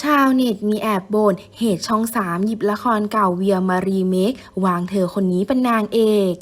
ชาวเน็ตมีแอบบ่นเหตุช่องสามหยิบละครเก่าเวียมารีเมควางเธอคนนี้เป็นนางเอก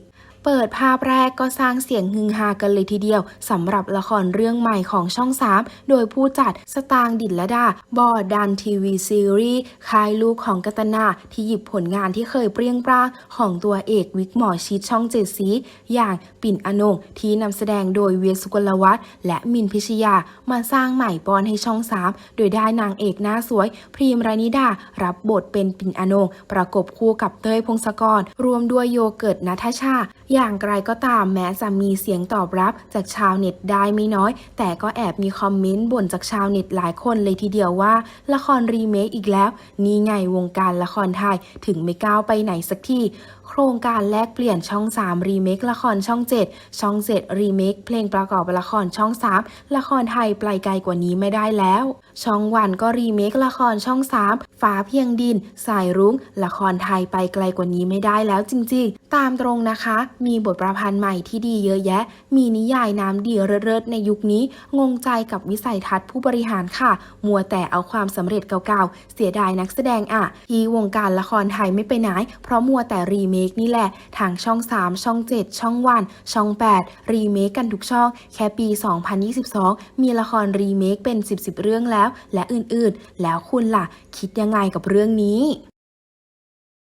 เปิดภาพแรกก็สร้างเสียงฮือฮากันเลยทีเดียวสำหรับละครเรื่องใหม่ของช่อง 3 โดยผู้จัดสตางค์ดิลดาบอดันทีวีซีรีส์คายลูกของกัตนาที่หยิบผลงานที่เคยเปรี้ยงปร้างของตัวเอกวิกหมอชิดช่องเจ็ดสีอย่างปิ่นอนงที่นำแสดงโดยเวียสุกลวัฒน์และมินพิชยามาสร้างใหม่ปอนให้ช่อง 3 โดยได้นางเอกหน้าสวย พรีมรานิดา รับบทเป็นปิ่นอนงประกบคู่กับเต้ยพงศกร รวมด้วยโยเกิร์ตนัทชาอย่างไรก็ตามแม้จะมีเสียงตอบรับจากชาวเน็ตได้ไม่น้อย แต่ก็แอบมีคอมเมนต์บ่นจากชาวเน็ตหลายคนเลยทีเดียวว่า ละครรีเมคอีกแล้ว นี่ไงวงการละครไทยถึงไม่ก้าวไปไหนสักทีโครงการแลกเปลี่ยนช่อง 3 รีเมคละครช่อง 7 ช่อง 7 รีเมคเพลงประกอบละครช่อง 3 ละครไทยไปไกลกว่านี้ไม่ได้แล้ว ช่องวันก็รีเมคละครช่อง3ฟ้าเพียงดิน สายรุ้ง ละครไทยไปไกลกว่านี้ไม่ได้แล้วจริงๆ ตามตรงนะคะ มีบทประพันธ์ใหม่ที่ดีเยอะแยะ มีนิยายน้ำดีเลิศๆในยุคนี้ งงใจกับวิสัยทัศน์ผู้บริหารค่ะ มัวแต่เอาความสำเร็จเก่าๆ เสียดายนักแสดงอะที่วงการละครไทยไม่ไปไหน เพราะมัวแต่รีเมคนี่แหละ ทางช่อง 3 ช่อง 7 ช่องวัน ช่อง 8 รีเมคกันทุกช่อง แค่ปี 2022 มีละครรีเมคเป็น 10 10 เรื่องแล้วแล้วและอื่นๆ แล้วคุณล่ะ คิดยังไงกับเรื่องนี้